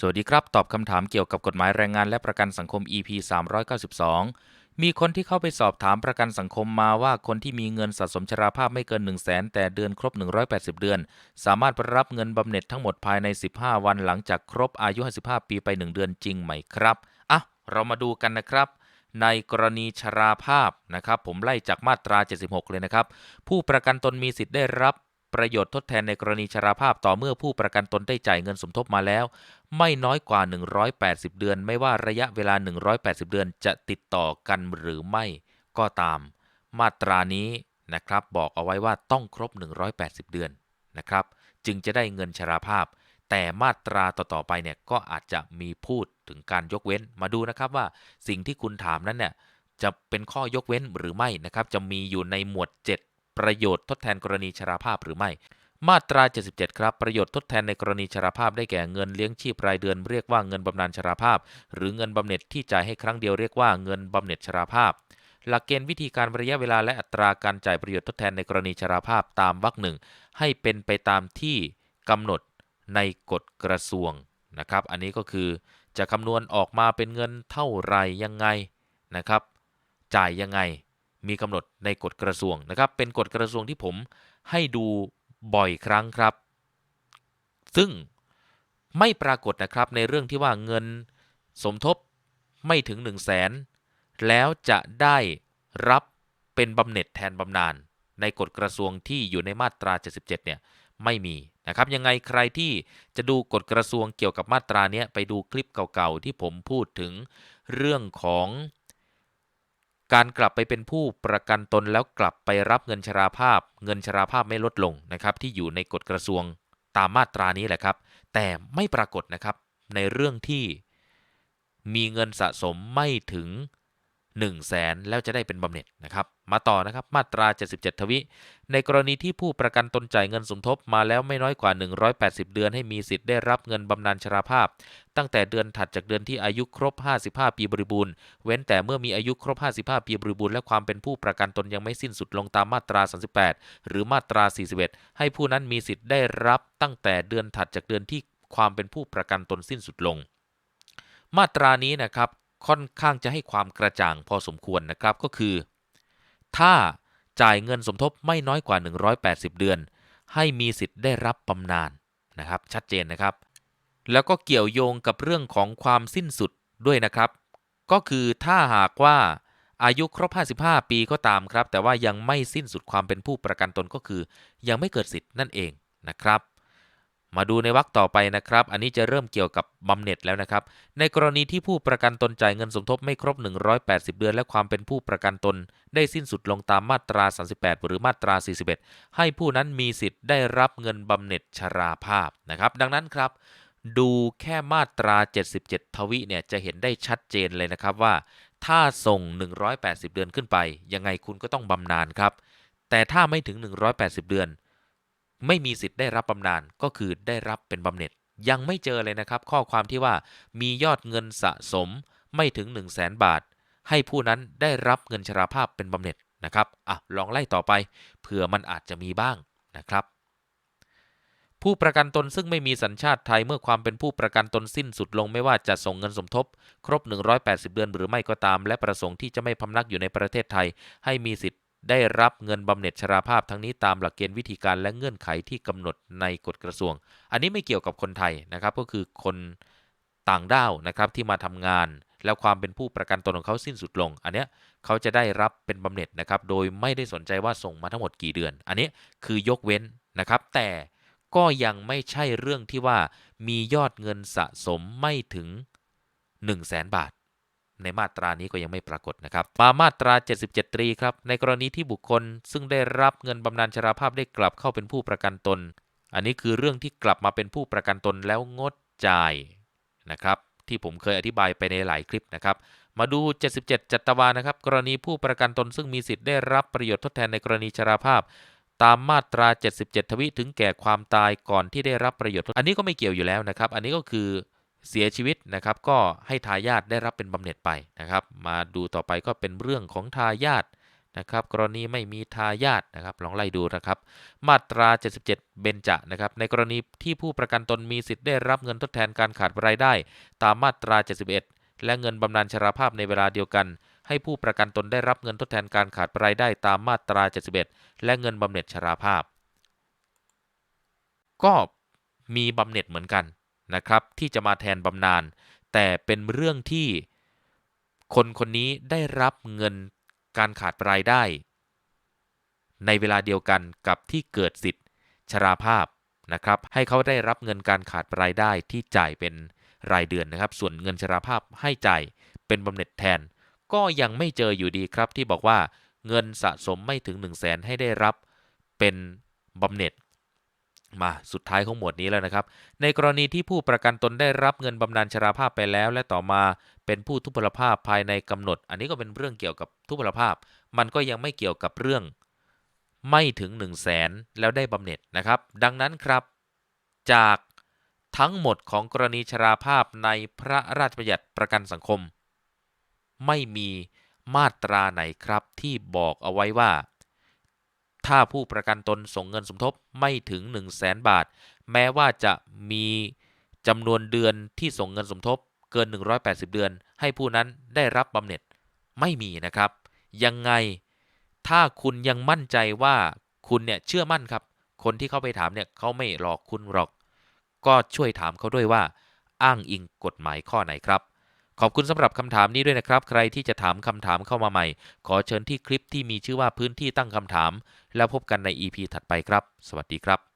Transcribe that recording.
สวัสดีครับ ตอบคำถามเกี่ยวกับกฎหมายแรงงานและประกันสังคม EP 392 มีคนที่เข้าไปสอบถามประกันสังคมมาว่าคนที่มีเงินสะสมชราภาพไม่เกิน 1 0 0 0 0แสนแต่เดือนครบ 180 เดือน สามารถรับเงินบำเหน็จทั้งหมดภายใน 15 วันหลังจากครบอายุ 55 ปีไป 1 เดือนจริงไหมครับอะเรามาดูกันนะครับในกรณีชราภาพนะครับผมไล่จากมาตรา 76 เลยนะครับ ผู้ประกันตนมีสิทธิ์ได้รับ ประโยชน์ทดแทนในกรณีชราภาพต่อเมื่อผู้ประกันตนได้จ่ายเงินสมทบมาแล้ว ไม่น้อยกว่า 180 เดือน ไม่ว่าระยะเวลา 180 เดือนจะติดต่อกันหรือไม่ก็ตาม มาตรานี้นะครับบอกเอาไว้ว่าต้องครบ 180 เดือนนะครับ จึงจะได้เงินชราภาพ แต่มาตราต่อๆไปเนี่ยก็อาจจะมีพูดถึงการยกเว้นมาดูนะครับว่าสิ่งที่คุณถามนั้นเนี่ยจะเป็นข้อยกเว้นหรือไม่นะครับ จะมีอยู่ในหมวด 7 ประโยชน์ทดแทนกรณีชราภาพหรือไม่ มาตรา 77 ครับ ประโยชน์ทดแทนในกรณีชราภาพได้แก่เงินเลี้ยงชีพรายเดือนเรียกว่าเงินบำนาญชราภาพ หรือเงินบำเหน็จที่จ่ายให้ครั้งเดียวเรียกว่าเงินบำเหน็จชราภาพหลักเกณฑ์วิธีการระยะเวลาและอัตราการจ่ายประโยชน์ทดแทนในกรณีชราภาพตามวรรคหนึ่งให้เป็นไปตามที่กำหนดในกฎกระทรวงนะครับ อันนี้ก็คือจะคำนวณออกมาเป็นเงินเท่าไหรยังไงนะครับ จ่ายยังไง มีกำหนดในกฎกระทรวงนะครับ เป็นกฎกระทรวงที่ผมให้ดูบ่อยครั้งครับ ซึ่งไม่ปรากฏนะครับในเรื่องที่ว่าเงินสมทบไม่ถึง 1 0 0 0 0แสนแล้วจะได้รับเป็นบำเหน็จแทนบำนาญในกฎกระทรวงที่อยู่ในมาตรา 77 เนี่ยไม่มีนะครับ ยังไงใครที่จะดูกฎกระทรวงเกี่ยวกับมาตราเนี้ยไปดูคลิปเก่าๆ ที่ผมพูดถึงเรื่องของ การกลับไปเป็นผู้ประกันตนแล้วกลับไปรับเงินชราภาพ เงินชราภาพไม่ลดลงนะครับที่อยู่ในกฎกระทรวงตามมาตรานี้แหละครับ แต่ไม่ปรากฏนะครับในเรื่องที่มีเงินสะสมไม่ถึง 1 0 0 0 0แสนแล้วจะได้เป็นบำเหน็จนะครับ มาต่อนะครับมาตรา 77 ทวิ ในกรณีที่ผู้ประกันตนจ่ายเงินสมทบมาแล้วไม่น้อยกว่า 180 เดือนให้มีสิทธิ์ได้รับเงินบำนาญชราภาพ ตั้งแต่เดือนถัดจากเดือนที่อายุครบ 55 ปีบริบูรณ์ เว้นแต่เมื่อมีอายุครบ 55 ปีบริบูรณ์และความเป็นผู้ประกันตนยังไม่สิ้นสุดลงตามมาตรา 38 หรือมาตรา 41 ให้ผู้นั้นมีสิทธิ์ได้รับตั้งแต่เดือนถัดจากเดือนที่ความเป็นผู้ประกันตนสิ้นสุดลงมาตรานี้นะครับ ค่อนข้างจะให้ความกระจ่างพอสมควรนะครับก็คือ ถ้าจ่ายเงินสมทบไม่น้อยกว่า 180 เดือน ให้มีสิทธิ์ได้รับบำนาญนะครับ ชัดเจนนะครับ แล้วก็เกี่ยวโยงกับเรื่องของความสิ้นสุดด้วยนะครับ ก็คือถ้าหากว่าอายุครบ 55 ปีก็ตามครับ แต่ว่ายังไม่สิ้นสุดความเป็นผู้ประกันตนก็คือ ยังไม่เกิดสิทธิ์นั่นเองนะครับ มาดูในวรรคต่อไปนะครับ อันนี้จะเริ่มเกี่ยวกับบำเหน็จแล้วนะครับ ในกรณีที่ผู้ประกันตนจ่ายเงินสมทบไม่ครบ 180 เดือน และความเป็นผู้ประกันตน ได้สิ้นสุดลงตามมาตรา 38 หรือมาตรา 41 ให้ผู้นั้นมีสิทธิ์ได้รับเงินบำเหน็จชราภาพนะครับ ดังนั้นครับ ดูแค่มาตรา 77 ทวิเนี่ยจะเห็นได้ชัดเจนเลยนะครับว่า ถ้าส่ง 180 เดือนขึ้นไป ยังไงคุณก็ต้องบำนาญครับ แต่ถ้าไม่ถึง 180 เดือน ไม่มีสิทธิ์ได้รับบำนาญก็คือได้รับเป็นบำเหน็จ ยังไม่เจอเลยนะครับ ข้อความที่ว่ามียอดเงินสะสมไม่ถึง 1 0 0 0 0แสนบาท ให้ผู้นั้นได้รับเงินชราภาพเป็นบำเหน็จนะครับอะลองไล่ต่อไปเผื่อมันอาจจะมีบ้างนะครับ ผู้ประกันตนซึ่งไม่มีสัญชาติไทยเมื่อความเป็นผู้ประกันตนสิ้นสุดลงไม่ว่าจะส่งเงินสมทบ ครบ 180 เดือนหรือไม่ก็ตาม และประสงค์ที่จะไม่พำนักอยู่ในประเทศไทย ให้มีสิทธิ์ ได้รับเงินบำเหน็จชราภาพทั้งนี้ตามหลักเกณฑ์วิธีการและเงื่อนไขที่กำหนดในกฎกระทรวง อันนี้ไม่เกี่ยวกับคนไทยนะครับ ก็คือคนต่างด้าวนะครับที่มาทำงาน แล้วความเป็นผู้ประกันตนของเขาสิ้นสุดลง อันเนี้ยเขาจะได้รับเป็นบำเหน็จนะครับ โดยไม่ได้สนใจว่าส่งมาทั้งหมดกี่เดือน อันนี้คือยกเว้นนะครับ แต่ก็ยังไม่ใช่เรื่องที่ว่ามียอดเงินสะสมไม่ถึง 1 0 0 0 0แสนบาท ในมาตรานี้ก็ยังไม่ปรากฏนะครับ มามาตรา 77 ตรีครับ ในกรณีที่บุคคล ซึ่งได้รับเงินบำนาญชราภาพได้กลับเข้าเป็นผู้ประกันตน อันนี้คือเรื่องที่กลับมาเป็นผู้ประกันตนแล้วงดจ่ายนะครับ ที่ผมเคยอธิบายไปในหลายคลิปนะครับ มาดู 77 จัตวานะครับ กรณีผู้ประกันตนซึ่งมีสิทธิ์ได้รับประโยชน์ทดแทนในกรณีชราภาพ ตามมาตรา 77 ทวิถึงแก่ความตายก่อนที่ได้รับประโยชน์ อันนี้ก็ไม่เกี่ยวอยู่แล้วนะครับ อันนี้ก็คือ เสียชีวิตนะครับก็ให้ทายาทได้รับเป็นบำเหน็จไปนะครับ มาดูต่อไปก็เป็นเรื่องของทายาทนะครับกรณีไม่มีทายาทนะครับลองไล่ดูนะครับ มาตรา 77 เบญจะนะครับในกรณีที่ผู้ประกันตนมีสิทธิ์ได้รับเงินทดแทนการขาดรายได้ ตามมาตรา 71 และเงินบำนาญชราภาพในเวลาเดียวกัน ให้ผู้ประกันตนได้รับเงินทดแทนการขาดรายได้ตามมาตรา 71 และเงินบำเหน็จชราภาพ ก็มีบำเหน็จเหมือนกัน นะครับที่จะมาแทนบำนาญแต่เป็นเรื่องที่คนคนนี้ได้รับเงินการขาดรายได้ ในเวลาเดียวกันกับที่เกิดสิทธิ์ชราภาพนะครับ ให้เขาได้รับเงินการขาดรายได้ที่จ่ายเป็นรายเดือนนะครับ ส่วนเงินชราภาพให้จ่ายเป็นบำเหน็จแทน ก็ยังไม่เจออยู่ดีครับที่บอกว่าเงินสะสมไม่ถึง 1 0 0 0 0แสนให้ได้รับเป็นบำเหน็จ มาสุดท้ายของหมวดนี้แล้วนะครับ ในกรณีที่ผู้ประกันตนได้รับเงินบำนาญชราภาพไปแล้ว และต่อมาเป็นผู้ทุพพลภาพภายในกำหนด อันนี้ก็เป็นเรื่องเกี่ยวกับทุพพลภาพ มันก็ยังไม่เกี่ยวกับเรื่อง ไม่ถึง 1 0 0 0 0แสนแล้วได้บำเหน็จนะครับ ดังนั้นครับ จากทั้งหมดของกรณีชราภาพในพระราชบัญญัติประกันสังคม ไม่มีมาตราไหนครับที่บอกเอาไว้ว่า ถ้าผู้ประกันตนส่งเงินสมทบไม่ถึง 1 0 0 0 0แสนบาท แม้ว่าจะมีจำนวนเดือนที่ส่งเงินสมทบเกิน 180 เดือน ให้ผู้นั้นได้รับบำเหน็จไม่มีนะครับ ยังไงถ้าคุณยังมั่นใจว่าคุณเนี่ยเชื่อมั่นครับ คนที่เข้าไปถามเนี่ยเขาไม่หลอกคุณหรอก ก็ช่วยถามเขาด้วยว่า อ้างอิงกฎหมายข้อไหนครับ ขอบคุณสำหรับคำถามนี้ด้วยนะครับ ใครที่จะถามคำถามเข้ามาใหม่ ขอเชิญที่คลิปที่มีชื่อว่าพื้นที่ตั้งคำถาม แล้วพบกันใน EP ถัดไปครับ สวัสดีครับ